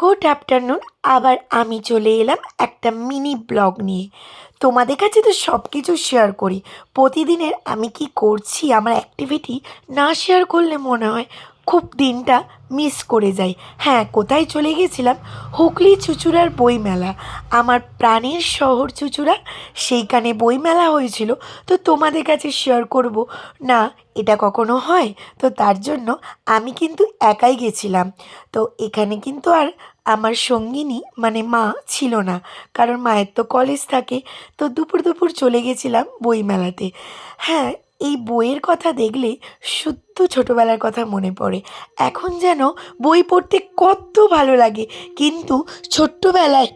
Good afternoon. আবার আমি চলে এলাম একটা মিনি ব্লগ নিয়ে। তোমাদের কাছে তো সব কিছু শেয়ার করি। প্রতিদিনের আমি কি করছি, আমার অ্যাক্টিভিটি না শেয়ার করলে মনে হয় খুব দিনটা মিস করে যাই। হ্যাঁ কোথায় চলে গেছিলাম? হুগলি চুচুড়ার বইমেলা। আমার প্রাণের শহর চুচুড়া, সেইখানে বইমেলা হয়েছিল। তো তোমাদের কাছে শেয়ার করব। না, এটা কখনো হয়? তো তার জন্য আমি কিন্তু একাই গেছিলাম। তো এখানে কিন্তু আর আমার সঙ্গিনী মানে মা, ছিল না। কারণ মায়ের তো কলেজ থাকে। তো দুপুর দুপুর চলে গেছিলাম বইমেলাতে। হ্যাঁ এই বইয়ের কথা দেখলে সত্য ছোটোবেলার কথা মনে পড়ে। এখন যেন বই পড়তে কত ভালো লাগে। কিন্তু ছোট্টবেলায়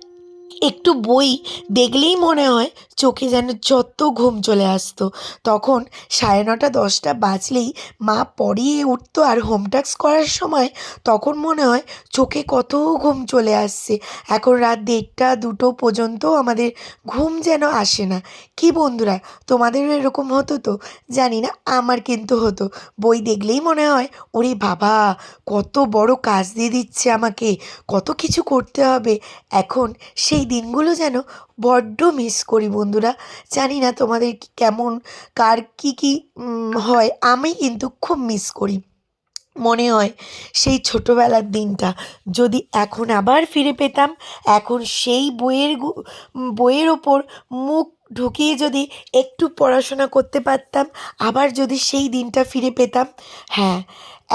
একটু বই দেখলেই মনে হয় চোখে যেন যত ঘুম চলে আসতো। তখন সাড়ে নটা, দশটা বাজলেই মা পড়িয়ে উঠতো আর হোম করার সময় তখন মনে হয় চোখে কত ঘুম চলে আসছে। এখন রাত দেড়টা, দুটো পর্যন্ত আমাদের ঘুম যেন আসে না। কি বন্ধুরা, তোমাদেরও এরকম হতো তো? জানি না, আমার কিন্তু হতো। বই দেখলেই মনে হয়, ওরে বাবা, কত বড় কাজ দিয়ে দিচ্ছে আমাকে, কত কিছু করতে হবে। এখন সেই দিনগুলো যেন বড্ড মিস করি বন্ধুরা। জানি না তোমাদের কেমন, কার কী কী হয়, আমি কিন্তু খুব মিস করি। মনে হয় সেই ছোটোবেলার দিনটা। যদি এখন আবার ফিরে পেতাম, এখন সেই বইয়ের বইয়ের ওপর মুখ ঢুকিয়ে যদি একটু পড়াশোনা করতে পারতাম, আবার যদি সেই দিনটা ফিরে পেতাম হ্যাঁ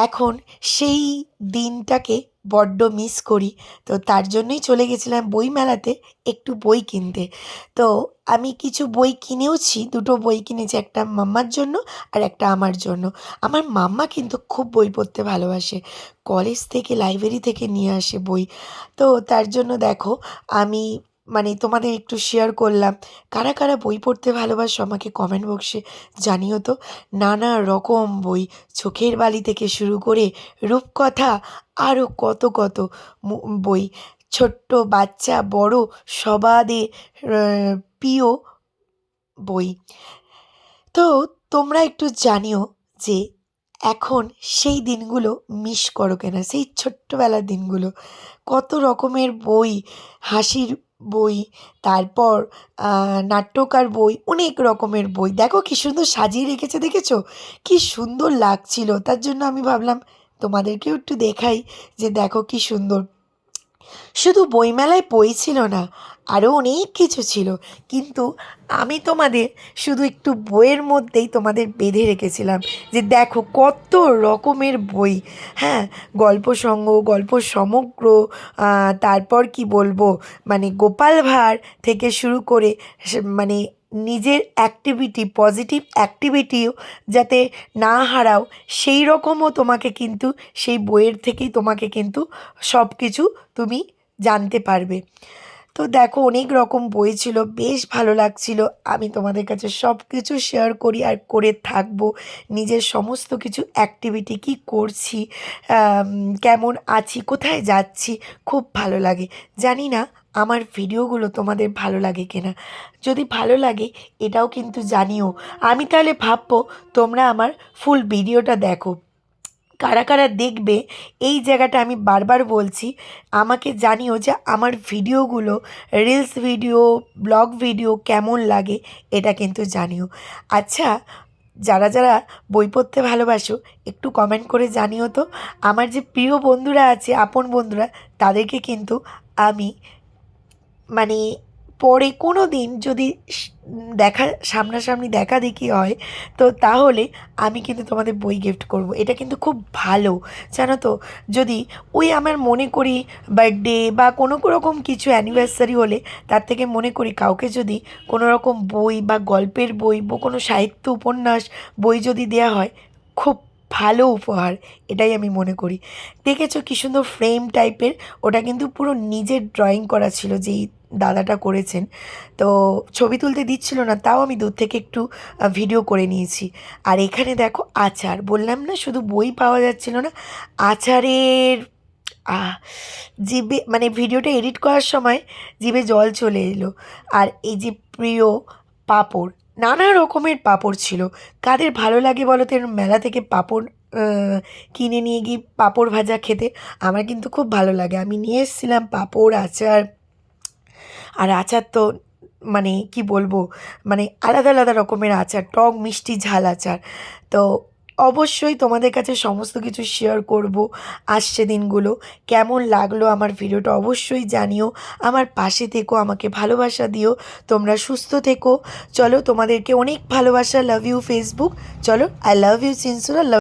এখন সেই দিনটাকে বড্ড মিস করি। তো তার জন্যই চলে গেছিলাম বইমেলাতে একটু বই কিনতে। তো আমি কিছু বই কিনেওছি, দুটো বই কিনেছি, একটা মাম্মার জন্য আর একটা আমার জন্য। আমার মাম্মা কিন্তু খুব বই পড়তে ভালোবাসে। কলেজ থেকে লাইব্রেরি থেকে নিয়ে আসে বই। তো তার জন্য দেখো, আমি মানে তোমাদের একটু শেয়ার করলাম। কারা কারা বই পড়তে ভালোবাসো আমাকে কমেন্ট বক্সে জানিও তো। নানা রকম বই চোখের বালি থেকে শুরু করে রূপকথা আরও কত কত বই। ছোট্ট বাচ্চা, বড়, সবাদের প্রিয় বই। তো তোমরা একটু জানিও যে এখন সেই দিনগুলো মিস করো কেনা? সেই ছোট্টবেলার দিনগুলো। কত রকমের বই, হাসির বই, তারপর নাট্যকার বই, অনেক রকমের বই। দেখো কী সুন্দর সাজিয়ে রেখেছে, দেখেছ? কি সুন্দর লাগছিল। তার জন্য আমি ভাবলাম, তোমাদেরকেও একটু দেখাই যে দেখো কি সুন্দর। শুধু বইমেলায় বই ছিল না আরও অনেক কিছু ছিল। কিন্তু আমি তোমাদের শুধু একটু বইয়ের মধ্যেই তোমাদের বেঁধে রেখেছিলাম যে দেখো কত রকমের বই। হ্যাঁ গল্প সঙ্গ গল্প সমগ্র তারপর কি বলব? মানে গোপাল ভাঁড় থেকে শুরু করে মানে নিজের অ্যাক্টিভিটি পজিটিভ অ্যাক্টিভিটিও যাতে না হারাও, সেই রকমও তোমাকে কিন্তু সেই বইয়ের থেকেই তোমাকে কিন্তু সব কিছু তুমি জানতে পারবে। তো দেখো, অনেক রকম বই ছিল, বেশ ভালো লাগছিল। আমি তোমাদের কাছে সব কিছু শেয়ার করি আর করে থাকব। নিজের সমস্ত কিছু অ্যাক্টিভিটি কি করছি কেমন আছি, কোথায় যাচ্ছি, খুব ভালো লাগে। জানি না আমার ভিডিওগুলো তোমাদের ভালো লাগে কিনা? যদি ভালো লাগে, এটাও কিন্তু জানিও। আমি তাহলে ভাববো, তোমরা আমার ফুল ভিডিওটা দেখো। কারা কারা দেখবে, এই জায়গাটা আমি বারবার বলছি, আমাকে জানিও যে আমার ভিডিওগুলো রিলস ভিডিও ব্লগ ভিডিও কেমন লাগে, এটা কিন্তু জানিও। আচ্ছা যারা যারা বই পড়তে ভালোবাসো, একটু কমেন্ট করে জানিও তো। আমার যে প্রিয় বন্ধুরা আছে, আপন বন্ধুরা, তাদেরকে কিন্তু আমি মানে পরে কোনো দিন যদি দেখা, সামনাসামনি দেখা দেখি হয়, তো তাহলে আমি কিন্তু তোমাদের বই গিফট করব। এটা কিন্তু খুব ভালো, জানো তো? যদি ওই আমার মনে করি বার্থডে বা কোনো রকম কিছু অ্যানিভার্সারি হলে, তার থেকে মনে করি কাউকে যদি কোনো রকম বই বা গল্পের বই বা কোনো সাহিত্য উপন্যাস বই যদি দেওয়া হয়, খুব ভালো উপহার, এটাই আমি মনে করি। দেখেছ কি সুন্দর ফ্রেম টাইপের ওটা কিন্তু পুরো নিজের ড্রয়িং করা ছিল যেই দাদাটা করেছেন। তো ছবি তুলতে দিচ্ছিল না, তাও আমি দূর থেকে একটু ভিডিও করে নিয়েছি। আর এখানে দেখো আচার, বললাম না শুধু বই পাওয়া যাচ্ছিল না, আচারের জিভে মানে ভিডিওটা এডিট করার সময় জিভে জল চলে এলো। আর এই যে প্রিয় পাঁপড় নানা রকমের পাঁপড় ছিল। কাদের ভালো লাগে বলো তো মেলা থেকে পাঁপড় কিনে নিয়ে গিয়ে পাঁপড় ভাজা খেতে? আমার কিন্তু খুব ভালো লাগে। আমি নিয়ে এসেছিলাম পাঁপড়, আচার। আর আচার তো মানে কি বলব মানে আলাদা আলাদা রকমের আচার, টক মিষ্টি ঝাল আচার। তো অবশ্যই তোমাদের কাছে সমস্ত কিছু শেয়ার করব আসছে দিনগুলো। কেমন লাগল আমার ভিডিওটা অবশ্যই জানিও। আমার পাশে থেকো, আমাকে ভালোবাসা দিও। তোমরা সুস্থ থেকো। চলো তোমাদেরকে অনেক ভালোবাসা। লাভ ইউ ফেসবুক চলো I love you Chinsurah love